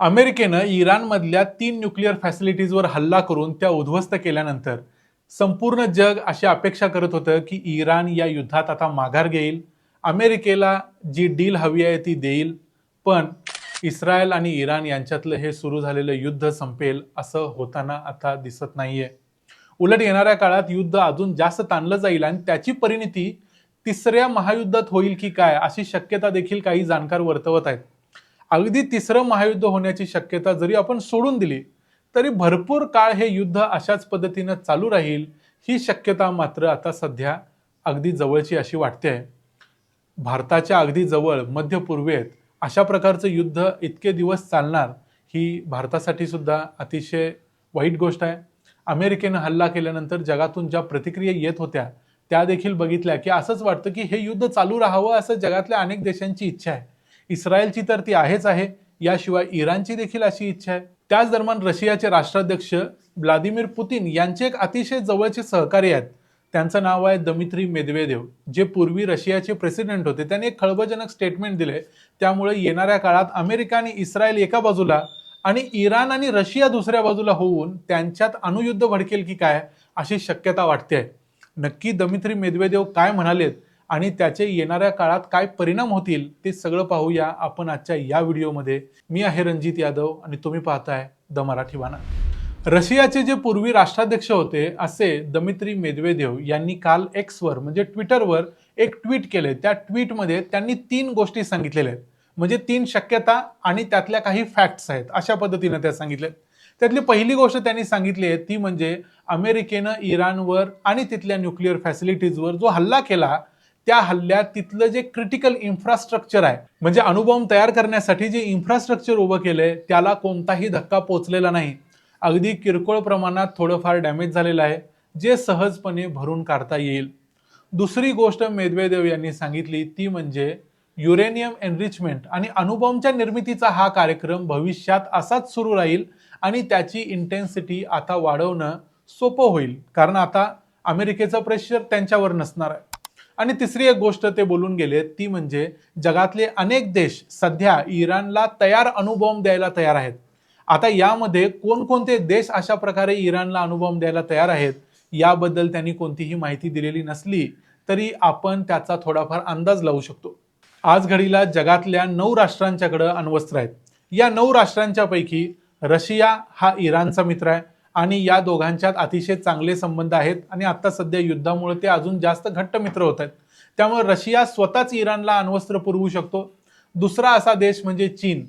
अमेरिकेनं इराणमधल्या तीन न्यूक्लिअर फॅसिलिटीजवर हल्ला करून त्या उद्ध्वस्त केल्यानंतर संपूर्ण जग अशी अपेक्षा करत होतं की इराण या युद्धात आता माघार घेईल अमेरिकेला जी डील हवी आहे ती देईल पण इस्रायल आणि इराण यांच्यातलं हे सुरू झालेलं युद्ध संपेल असं होताना आता दिसत नाहीये. उलट येणाऱ्या काळात युद्ध अजून जास्त ताणलं जाईल आणि त्याची परिणिती तिसऱ्या महायुद्धात होईल की काय अशी शक्यता देखील काही जाणकार वर्तवत आहेत. अगदी तिसरं महायुद्ध होण्याची शक्यता जरी आपण सोडून दिली तरी भरपूर काळ हे युद्ध अशाच पद्धतीनं चालू राहील ही शक्यता मात्र आता सध्या अगदी जवळची अशी वाटते. आहे भारताच्या अगदी जवळ मध्य पूर्वेत अशा प्रकारचं युद्ध इतके दिवस चालणार ही भारतासाठी सुद्धा अतिशय वाईट गोष्ट आहे. अमेरिकेनं हल्ला केल्यानंतर जगातून ज्या प्रतिक्रिया येत होत्या त्या देखील बघितल्या की असंच वाटतं की हे युद्ध चालू राहावं असं जगातल्या अनेक देशांची इच्छा आहे. इस्रायलची तर ती आहेच आहे. याशिवाय इराणची देखील अशी इच्छा आहे. त्याच दरम्यान रशियाचे राष्ट्राध्यक्ष व्लादिमीर पुतीन यांचे एक अतिशय जवळचे सहकारी आहेत. त्यांचं नाव आहे दमित्री मेदवेदेव जे पूर्वी रशियाचे प्रेसिडेंट होते. त्यांनी एक खळबळजनक स्टेटमेंट दिले त्यामुळे येणाऱ्या काळात अमेरिका आणि इस्रायल एका बाजूला आणि इराण आणि रशिया दुसऱ्या बाजूला होऊन त्यांच्यात अणुयुद्ध भडकेल की काय अशी शक्यता वाटते नक्की दमित्री मेदवेदेव काय म्हणालेत? आणि त्याचे येणाऱ्या काळात काय परिणाम होतील ते सगळं पाहूया आपण आजच्या या व्हिडिओमध्ये. मी आहे रणजित यादव आणि तुम्ही पाहताय द मराठी वाना रशियाचे जे पूर्वी राष्ट्राध्यक्ष होते असे दमित्री मेदवेदेव यांनी काल एक्सवर म्हणजे ट्विटरवर एक ट्विट केले त्या ट्विटमध्ये त्यांनी तीन गोष्टी सांगितलेल्या आहेत. म्हणजे तीन शक्यता आणि त्यातल्या काही फॅक्ट्स आहेत अशा पद्धतीनं त्या सांगितल्या त्यातली पहिली गोष्ट त्यांनी सांगितली आहे ती म्हणजे अमेरिकेनं इराणवर आणि तिथल्या न्यूक्लिअर फॅसिलिटीजवर जो हल्ला केला त्या हल्ल्यात तिथलं जे क्रिटिकल इन्फ्रास्ट्रक्चर आहे म्हणजे अणुबॉम्ब तयार करण्यासाठी जे इन्फ्रास्ट्रक्चर उभं केलंय त्याला कोणताही धक्का पोचलेला नाही. अगदी किरकोळ प्रमाणात थोडंफार डॅमेज झालेलं आहे जे सहजपणे भरून काढता येईल. दुसरी गोष्ट मेदवेदेव यांनी सांगितली ती म्हणजे युरेनियम एनरिचमेंट आणि अणुबॉम्बच्या निर्मितीचा हा कार्यक्रम भविष्यात असाच सुरू राहील आणि त्याची इंटेन्सिटी आता वाढवणं सोपं होईल. कारण आता अमेरिकेचं प्रेशर त्यांच्यावर नसणार आहे. आणि तिसरी एक गोष्ट ते बोलून गेले ती म्हणजे जगातले अनेक देश सध्या इराणला तयार अणुबॉम्ब द्यायला तयार आहेत. आता यामध्ये कोणकोणते देश अशा प्रकारे इराणला अणुबॉम्ब द्यायला तयार आहेत याबद्दल त्यांनी कोणतीही माहिती दिलेली नसली तरी आपण त्याचा थोडाफार अंदाज लावू शकतो. आज घडीला जगातल्या नऊ राष्ट्रांच्याकडं अण्वस्त्र आहेत. या नऊ राष्ट्रांच्या पैकी रशिया हा इराणचा मित्र आहे. आणि या दोघांच्यात अतिशय चांगले संबंध आहेत आणि आता सध्या युद्धामुळे ते अजून जास्त घट्ट मित्र होत आहेत. त्यामुळे रशिया स्वतःच इराणला अण्वस्त्र पुरवू शकतो. दुसरा असा देश म्हणजे चीन.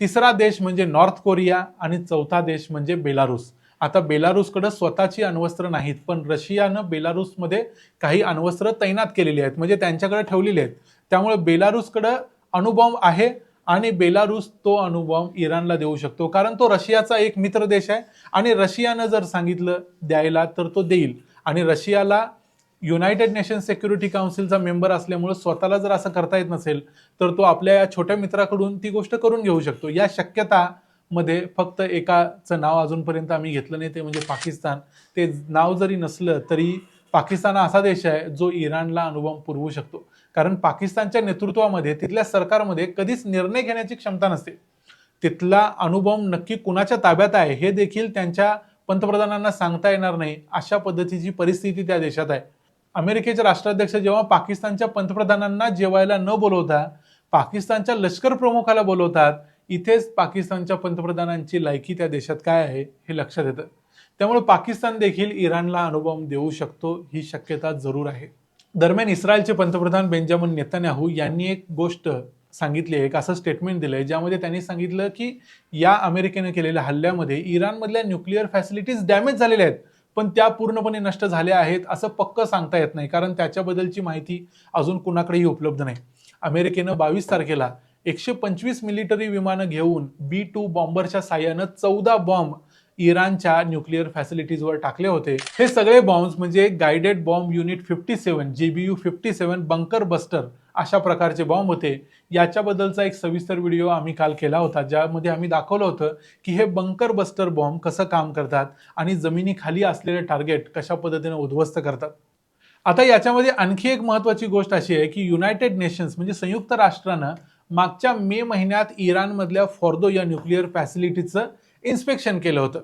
तिसरा देश म्हणजे नॉर्थ कोरिया आणि चौथा देश म्हणजे बेलारूस. आता बेलारूसकडं स्वतःची अण्वस्त्र नाहीत पण रशियानं बेलारूसमध्ये काही अण्वस्त्र तैनात केलेली आहेत म्हणजे त्यांच्याकडे ठेवलेली आहेत. त्यामुळे बेलारूसकडं अणुबॉम्ब आहे आणि बेलारूस तो अणुबॉम्ब इराणला देऊ शकतो. कारण तो रशियाचा एक मित्र देश आहे. आणि रशियानं जर सांगितलं द्यायला तर तो देईल. आणि रशियाला युनायटेड नेशन सेक्युरिटी काउन्सिलचा मेंबर असल्यामुळे स्वतःला जर असं करता येत नसेल तर तो आपल्या या छोट्या मित्राकडून ती गोष्ट करून घेऊ शकतो. या शक्यता मध्ये फक्त एकाचं नाव अजूनपर्यंत आम्ही घेतलं नाही ते म्हणजे पाकिस्तान. ते नाव जरी नसलं तरी पाकिस्तान हा असा देश आहे जो इराणला अणुबॉम्ब पुरवू शकतो. कारण पाकिस्तानच्या नेतृत्वामध्ये तिथल्या सरकारमध्ये कधीच निर्णय घेण्याची क्षमता नसते. तिथला अणुबॉम्ब नक्की कुणाच्या ताब्यात आहे हे देखील त्यांच्या पंतप्रधानांना सांगता येणार नाही अशा पद्धतीची परिस्थिती त्या देशात आहे. अमेरिकेचे राष्ट्राध्यक्ष जेव्हा पाकिस्तानच्या पंतप्रधानांना जेवायला न बोलवता पाकिस्तानच्या लष्कर प्रमुखाला बोलवतात इथेच पाकिस्तानच्या पंतप्रधानांची लायकी त्या देशात काय आहे हे लक्षात येतं. त्यामुळे पाकिस्तान देखील इराणला अणुबॉम्ब देऊ शकतो ही शक्यता जरूर आहे. दरम्यान इस्रायलचे पंतप्रधान बेंजामिन नेतान्याहू यांनी एक गोष्ट सांगितली आहे एक असं स्टेटमेंट दिलंय ज्यामध्ये त्यांनी सांगितलं की या अमेरिकेने केलेल्या हल्ल्यामध्ये इराणमधल्या न्यूक्लिअर फॅसिलिटीज डॅमेज झालेल्या आहेत पण त्या पूर्णपणे नष्ट झाल्या आहेत असं पक्क सांगता येत नाही कारण त्याच्याबद्दलची माहिती अजून कुणाकडेही उपलब्ध नाही. अमेरिकेनं बावीस तारखेला एकशे पंचवीस मिलिटरी विमानं घेऊन बी टू बॉम्बरच्या साह्यानं चौदा बॉम्ब इराणच्या न्यूक्लिअर फॅसिलिटीजवर टाकले होते. हे सगळे बॉम्ब्स म्हणजे guided bomb unit fifty seven GBU fifty seven bunker buster अशा प्रकारचे बॉम्ब होते. याच्याबद्दलचा एक सविस्तर व्हिडिओ आम्ही काल केला होता ज्यामध्ये आम्ही दाखवलं होतं की हे बंकर बस्टर बॉम्ब कसं काम करतात आणि जमिनीखाली असलेले टार्गेट कशा पद्धतीने उद्ध्वस्त करतात. आता याच्यामध्ये आणखी एक महत्त्वाची गोष्ट अशी आहे की युनायटेड नेशन्स म्हणजे संयुक्त राष्ट्रानं मागच्या मे महिन्यात इराणमधल्या फॉर्दो या न्यूक्लिअर फॅसिलिटीचं इन्स्पेक्शन केलं होतं.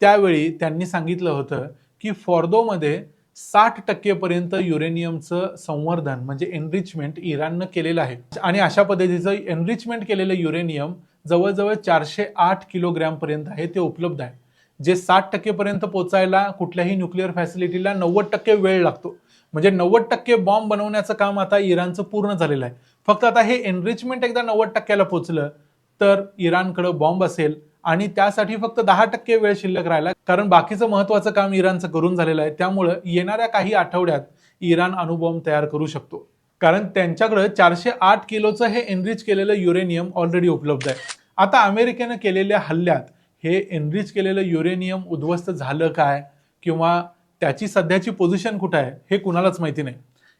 त्यावेळी त्यांनी सांगितलं होतं की फॉर्दोमध्ये साठ टक्केपर्यंत युरेनियमचं संवर्धन म्हणजे एनरिचमेंट इराणनं केलेलं आहे. आणि अशा पद्धतीचं एनरिचमेंट केलेलं युरेनियम जवळजवळ चारशे आठ किलोग्रॅमपर्यंत आहे ते उपलब्ध आहे. जे साठ टक्केपर्यंत पोचायला कुठल्याही न्यूक्लिअर फॅसिलिटीला नव्वद टक्के वेळ लागतो. म्हणजे नव्वद टक्के बॉम्ब बनवण्याचं काम आता इराणचं पूर्ण झालेलं आहे. फक्त आता हे एनरिचमेंट एकदा नव्वद टक्क्याला पोचलं तर इराणकडं बॉम्ब असेल आणि त्यासाठी फक्त दहा टक्के वेळ शिल्लक राहिला. कारण बाकीचं महत्वाचं काम इराणचं करून झालेलं आहे. त्यामुळं येणाऱ्या काही आठवड्यात इराण अणुबॉम्ब तयार करू शकतो. कारण त्यांच्याकडे चारशे आठ किलोचं हे एनरिच केलेलं युरेनियम ऑलरेडी उपलब्ध आहे. आता अमेरिकेनं केलेल्या हल्ल्यात हे एनरिच केलेलं युरेनियम उद्ध्वस्त झालं काय? किंवा त्याची सध्याची पोझिशन कुठं आहे? हे कुणालाच माहिती नाही.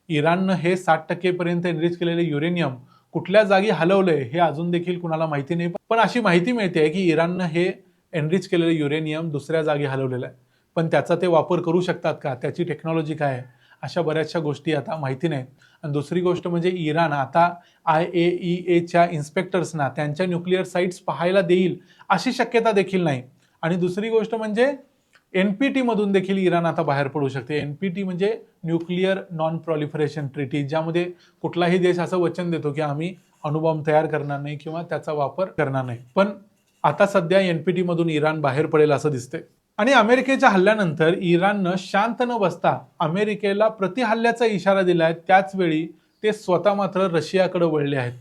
इराणनं हे साठ टक्केपर्यंत एनरिच केलेले युरेनियम कुठल्या जागी हलवलंय हे अजून देखील कुणाला माहिती नाही. पण अशी माहिती मिळते की इराणनं हे एनरिच केलेलं युरेनियम दुसऱ्या जागी हलवलेलं आहे. पण त्याचा ते वापर करू शकतात का? त्याची टेक्नॉलॉजी काय आहे? अशा बऱ्याचशा गोष्टी आता माहिती नाहीत. आणि दुसरी गोष्ट म्हणजे इराण आता आय ए ई एच्या इन्स्पेक्टर्सना त्यांच्या न्यूक्लिअर साईट्स पाहायला देईल अशी शक्यता देखील नाही. आणि दुसरी गोष्ट म्हणजे एन पी टीमधून देखील इराण आता बाहेर पडू शकते. एन पी टी म्हणजे न्यूक्लिअर नॉन प्रॉलिफरेशन ट्रिटी ज्यामध्ये कुठलाही देश असं वचन देतो की आम्ही अणुबॉम्ब तयार करणार नाही किंवा त्याचा वापर करणार नाही. पण आता सध्या एन पी टीमधून इराण बाहेर पडेल असं दिसतंय. आणि अमेरिकेच्या हल्ल्यानंतर इराणनं शांत न बसता अमेरिकेला प्रतिहल्ल्याचा इशारा दिलाय त्याच वेळी ते स्वतः मात्र रशियाकडे वळले आहेत.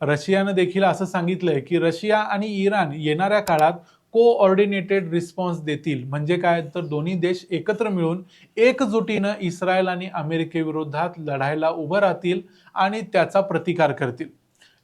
रशियानं देखील असं सांगितलंय की रशिया आणि इराण येणाऱ्या काळात कोऑर्डिनेटेड रिस्पॉन्स देतील. म्हणजे काय? तर दोन्ही देश एकत्र मिळून एकजुटीनं इस्रायल आणि अमेरिकेविरोधात लढायला उभं राहतील आणि त्याचा प्रतिकार करतील.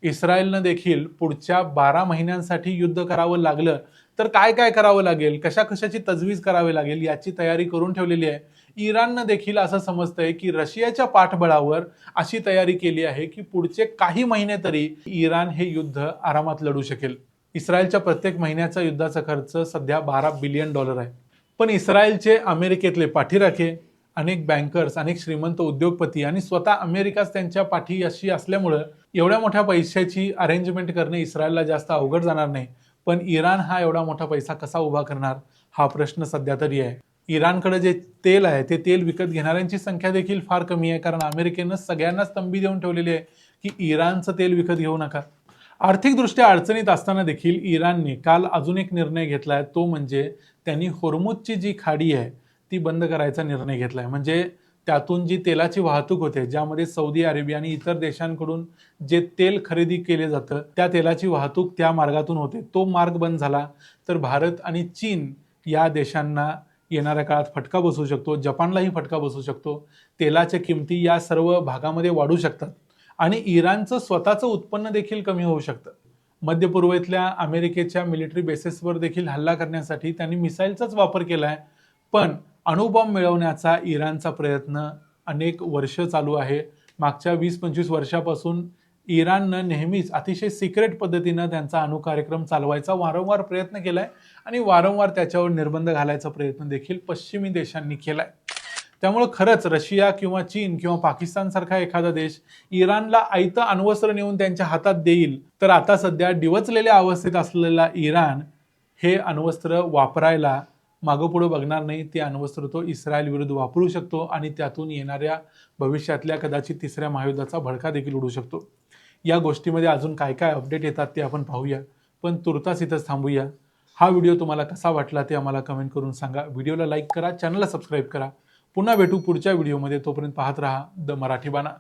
इस्रायलनं देखील पुढच्या बारा महिन्यांसाठी युद्ध करावं लागलं. तर काय काय करावं लागेल? कशा कशाची तजवीज करावी लागेल? याची तयारी करून ठेवलेली आहे. इराणनं देखील असं समजतंय की रशियाच्या पाठबळावर अशी तयारी केली आहे की पुढचे काही महिने तरी इराण हे युद्ध आरामात लढू शकेल. इस्रायलच्या प्रत्येक महिन्याचा युद्धाचा खर्च सध्या बारा बिलियन डॉलर आहे. पण इस्रायलचे अमेरिकेतले पाठीराखे अनेक बँकर्स अनेक श्रीमंत उद्योगपती आणि स्वतः अमेरिकाच त्यांच्या पाठी अशी असल्यामुळं एवढ्या मोठ्या पैशाची अरेंजमेंट करणे इस्रायलला जास्त अवघड जाणार नाही. पण इराण हा एवढा मोठा पैसा कसा उभा करणार? हा प्रश्न सध्या तरी आहे. इराणकडे जे तेल आहे ते तेल विकत घेणाऱ्यांची संख्या देखील फार कमी आहे कारण अमेरिकेनं सगळ्यांनाच तंबी देऊन ठेवलेली आहे की इराणचं तेल विकत घेऊ नका. आर्थिकदृष्ट्या अडचणीत असताना देखील इराणने काल अजून एक निर्णय घेतला आहे तो म्हणजे त्यांनी होर्मुजची जी खाडी आहे ती बंद करायचा निर्णय घेतला आहे म्हणजे त्यातून जी तेलाची वाहतूक होते ज्यामध्ये सौदी अरेबिया आणि इतर देशांकडून जे तेल खरेदी केले जातं त्या तेलाची वाहतूक त्या मार्गातून होते. तो मार्ग बंद झाला तर भारत आणि चीन या देशांना येणाऱ्या काळात फटका बसू शकतो. जपानलाही फटका बसू शकतो. तेलाच्या किमती या सर्व भागामध्ये वाढू शकतात. आणि इराणचं स्वतःचं उत्पन्न देखील कमी होऊ शकतं. मध्य पूर्वेतल्या अमेरिकेच्या मिलिटरी बेसिसवर देखील हल्ला करण्यासाठी त्यांनी मिसाईलचाच वापर केला आहे पण अणुबॉम्ब मिळवण्याचा इराणचा प्रयत्न अनेक वर्ष चालू आहे. मागच्या वीस पंचवीस वर्षापासून इराणनं नेहमीच अतिशय सिक्रेट पद्धतीनं त्यांचा अणुकार्यक्रम चालवायचा वारंवार प्रयत्न केलाय आणि वारंवार त्याच्यावर निर्बंध घालायचा प्रयत्न देखील पश्चिमी देशांनी केलाय. त्यामुळं खरंच रशिया किंवा चीन किंवा पाकिस्तानसारखा एखादा देश इराणला आयतं अण्वस्त्र नेऊन त्यांच्या हातात देईल तर आता सध्या डिवचलेल्या अवस्थेत असलेला इराण हे अण्वस्त्र वापरायला मागं पुढं बघणार नाही. ते अण्वस्त्र तो इस्रायल विरुद्ध वापरू शकतो आणि त्यातून येणाऱ्या भविष्यातल्या कदाचित तिसऱ्या महायुद्धाचा भडका देखील उडू शकतो. या गोष्टीमध्ये अजून काय काय अपडेट येतात ते आपण पाहूया. पण तुर्तास इथंच थांबूया. हा व्हिडिओ तुम्हाला कसा वाटला ते आम्हाला कमेंट करून सांगा. व्हिडिओला लाईक करा चॅनलला सबस्क्राईब करा. पुन्हा भेटू पुढच्या व्हिडिओमध्ये. तोपर्यंत पाहत राहा द मराठी बाणा.